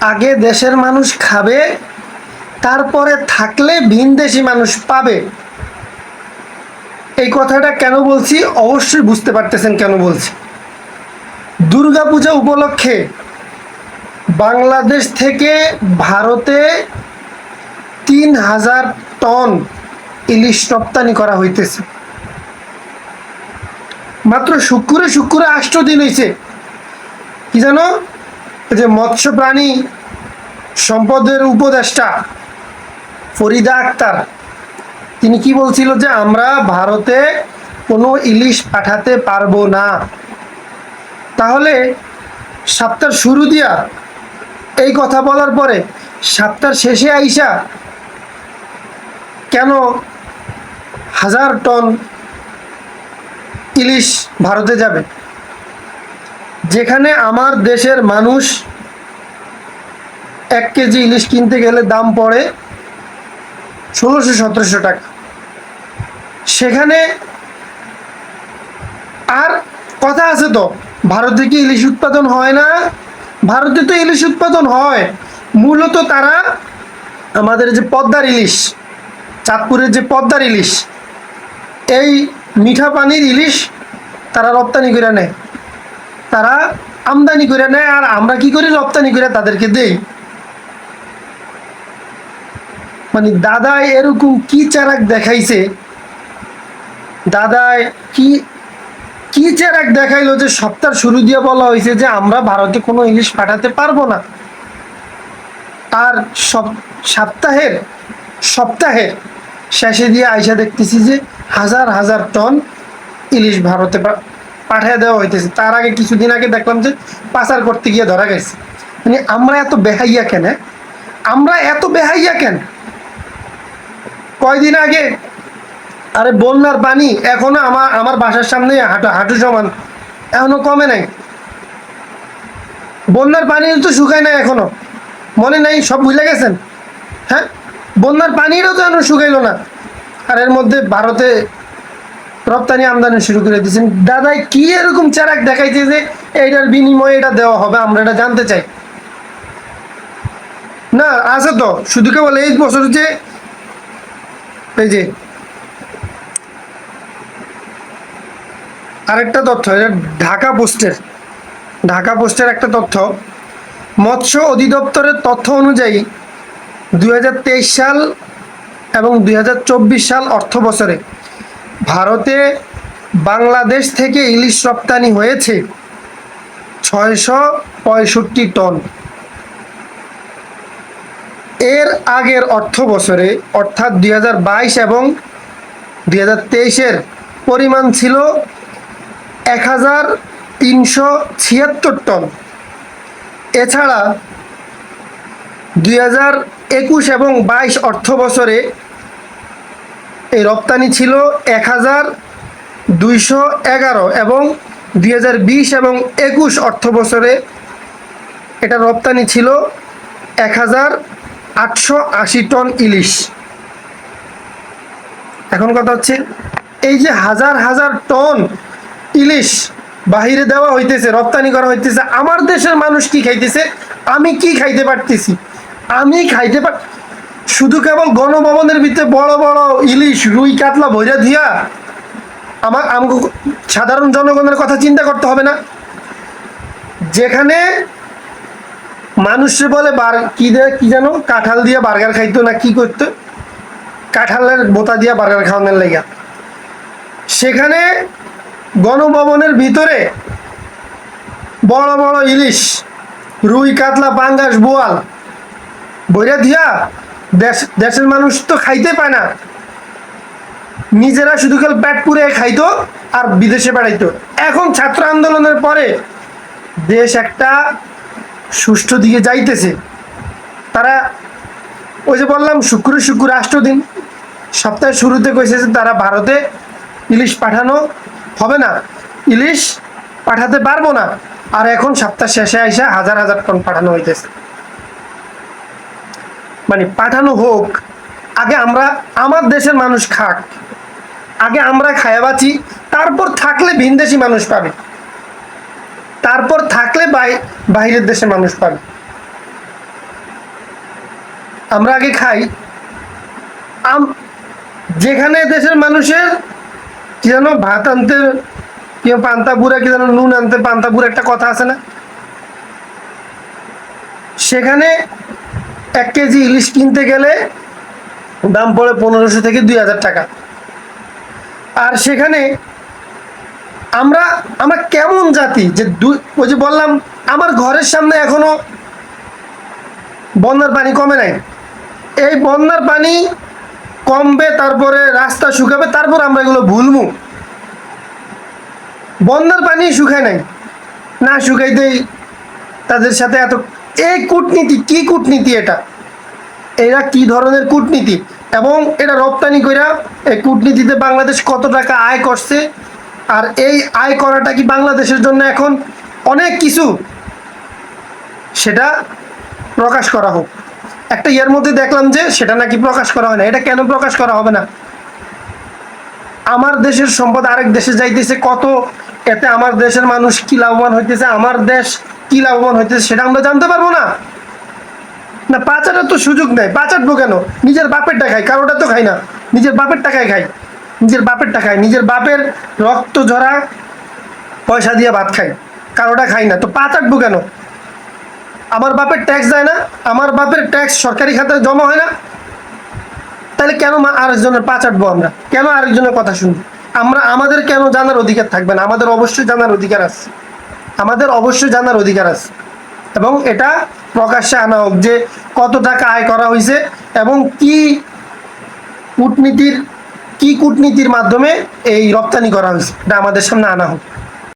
আগে দেশের মানুষ খাবে, তারপরে থাকলে ভিনদেশি মানুষ পাবে। এই কথাটা কেন বলছি? অবশ্যই বুঝতে পারতেছেন কেন বলছি। দুর্গাপূজা উপলক্ষে বাংলাদেশ থেকে ভারতে তিন হাজার টন ইলিশ রপ্তানি করা হইতেছে। মাত্র শুক্রে শুক্রে আষ্ট দিন হয়েছে কি জানো? যে মৎস্য প্রাণী সম্পদের উপদেষ্টা ফরিদা আক্তার, তিনি কি বলছিল যে আমরা ভারতে কোনো ইলিশ পাঠাতে পারব না? তাহলে সপ্তাহ শুরু দিয়া এই কথা বলার পরে সপ্তাহ শেষে আইসা কেন হাজার টন ইলিশ ভারতে যাবে? যেখানে আমার দেশের মানুষ এক কেজি ইলিশ কিনতে গেলে দাম পড়ে ষোলোশো, সতেরোশো টাকা। সেখানে আর কথা আছে তো, ভারতে কি ইলিশ উৎপাদন হয় না? ভারতে তো ইলিশ উৎপাদন হয়। মূলত তারা আমাদের যে পদ্মার ইলিশ, চাঁদপুরের যে পদ্মার ইলিশ, এই মিঠা পানির ইলিশ তারা রপ্তানি করে নেয়। তারা আমদানি করে নেয়, আর আমরা কি করি? রপ্তানি করে তাদেরকে দেই। মানে দাদাই এরকম কি চারাক দেখাইছে? দাদাই কি কি চারাক দেখাইলো যে সপ্তাহ শুরু দিয়ে বলা হয়েছে যে আমরা ভারতে কোনো ইলিশ পাঠাতে পারব না। আর সপ, সপ্তাহের সপ্তাহের শেষে দিয়ে আইসা দেখতেছি যে হাজার হাজার টন ইলিশ ভারতে পাঠিয়ে দেওয়া হইতেছে। তার আগে কিছুদিন আগে দেখলাম যে পাচার করতে গিয়ে ধরা গেছে। মানে আমরা এত বেহাইয়া কেন? আমরা এত বেহাইয়া কেন? কয়দিন আগে? আরে বন্যার পানি এখনও আমার আমার বাসার সামনে হাঁটু হাঁটু সমান। এখনও কমে নাই। বন্যার পানি তো শুকায় নাই এখনও। মনে নাই, সব ভুলে গেছেন? হ্যাঁ? বন্যার পানিরও তো এখনও শুকাইলো না। আর এর মধ্যে ভারতে রপ্তানি আমদানি শুরু করে দিয়েছেন। দাদাই কি এরকম চারাক দেখাইছে যে এইটার বিনিময়ে এটা দেওয়া হবে, আমরা এটা জানতে চাই। না, আছে তো, শুধু কেবল এই বছর যে এই যে আরেকটা তথ্য, এটা ঢাকা পোস্টের ঢাকা পোস্টের একটা তথ্য। মৎস্য অধিদপ্তরের তথ্য অনুযায়ী দুই হাজার তেইশ সাল এবং দুই হাজার চব্বিশ সাল অর্থ বছরে ভারতে বাংলাদেশ থেকে ইলিশ রপ্তানি হয়েছে ছয়শো পঁয়ষট্টি টন। এর আগের অর্থ বছরে, অর্থাৎ দু হাজার বাইশ এবং দুই হাজার তেইশের পরিমাণ ছিল এক হাজার তিনশো ছিয়াত্তর টন। এছাড়া দুই হাজার একুশ এবং বাইশ অর্থ বছরে এই রপ্তানি ছিল এক হাজার দুইশো এগারো এবং দুই হাজার বিশ এবং একুশ অর্থ বছরে। এটা রপ্তানি ছিল এক হাজার আটশো আশি টন ইলিশ। এখন কথা হচ্ছে, এই যে হাজার হাজার টন ইলিশ বাহিরে দেওয়া হইতেছে, রপ্তানি করা হইতেছে, আমার দেশের মানুষ কি খাইতেছে? আমি কি খাইতে পারতেছি? আমি খাইতে পার শুধু কেবল গণভবনের ভিতরে বড় বড় ইলিশ, রুই, কাতলা ভৈরা দিয়া আমার আমাকে সাধারণ জনগণের কথা চিন্তা করতে হবে না। যেখানে মানুষে বলে বার, কি দেয় কি জানো? কাঁঠাল দিয়ে বার্গার খাইতো না, কি করতো? কাঁঠালের বোতা দিয়ে বার্গার খাওয়ানোর লেগা। সেখানে গণভবনের ভিতরে বড় বড় ইলিশ, রুই, কাতলা, পাঙ্গাস, বোয়াল বইরা দিয়া দেশ, দেশের মানুষ তো খাইতে পায় না। নিজেরা শুধু খাল পেট পুরে খাইতো আর বিদেশে বেড়াইতো। এখন ছাত্র আন্দোলনের পরে দেশ একটা সুষ্ঠু দিকে যাইতেছে। তারা ওই যে বললাম, শুক্র শুক্র আষ্ট দিন সপ্তাহের শুরুতে কইছে যে তারা ভারতে ইলিশ পাঠানো হবে না। ইলিশ পাঠাতে পারব না। আর এখন সপ্তাহ শেষে আইসা হাজার হাজার টন পাঠানো হইতেছে। মানে পাঠানো হোক, আগে আমরা আমার দেশের মানুষ খাক, আগে আমরা খায়া বাঁচি, তারপর থাকলে ভিনদেশি মানুষ পাবে, তারপর থাকলে বাই- বাইরের দেশের মানুষ পাবে। আমরা আগে খাই, আম, যেখানে দেশের মানুষের কি যেন ভাত আনতে, কি পান্তা বুড়া, কি যেন নুন আনতে পান্তা বুড়া একটা কথা আছে না? সেখানে এক কেজি ইলিশ কিনতে গেলে দাম পড়ে পনেরোশো থেকে দুই হাজার টাকা। আর সেখানে আমরা আমরা কেমন জাতি যে দুই ওই যে বললাম, আমার ঘরের সামনে এখনও বন্যার পানি কমে নাই। এই বন্যার পানি কমবে, তারপরে রাস্তা শুকাবে, তারপর আমরা এগুলো ভুলবো। বন্যার পানি শুকায় নাই। না শুকাইতেই তাদের সাথে এত এই কূটনীতি, কি কূটনীতি এটা? এরা কি ধরনের কূটনীতি? এবং এটা রপ্তানি কইরা এই কূটনীতিতে বাংলাদেশ কত টাকা আয় করছে? আর এই আয় করাটা কি বাংলাদেশের জন্য এখন অনেক কিছু? সেটা প্রকাশ করা হোক। একটা ইয়ের মধ্যে দেখলাম যে সেটা নাকি প্রকাশ করা হয় না। এটা কেন প্রকাশ করা হবে না? আমার দেশের সম্পদ আরেক দেশে যাইতেছে, কত এতে আমার দেশের মানুষ কি লাভবান হইতেছে? আমার দেশ কি লাভবান হইতেছে সেটা আমরা জানতে পারব না। না, পাচারের তো সুযোগ নেই। পাচারবো কেন? নিজের বাপের টাকায় কারোটা তো খাই না। নিজের বাপের টাকায় খাই। নিজের বাপের টাকায়, নিজের বাপের রক্ত ঝরা পয়সা দিয়ে ভাত খাই। কারোটা খাই না। তো পাচারবো কেন? আমার বাপের ট্যাক্স দেয় না, আমার বাপের ট্যাক্স সরকারি খাতায় জমা হয় না। তাহলে কেন মা- আরেকজনের পাচারবো আমরা? কেন আরেকজনের কথা শুনব? আমরা, আমাদের কেন জানার অধিকার থাকবে না? আমাদের অবশ্যই জানার অধিকার আছে। আমাদের অবশ্যই জানার অধিকার আছে। এবং এটা প্রকাশ্যে আনা হোক যে কত টাকা আয় করা হয়েছে এবং কি কূটনীতির কি কূটনীতির মাধ্যমে এই রপ্তানি করা হয়েছে, এটা আমাদের সামনে আনা হোক।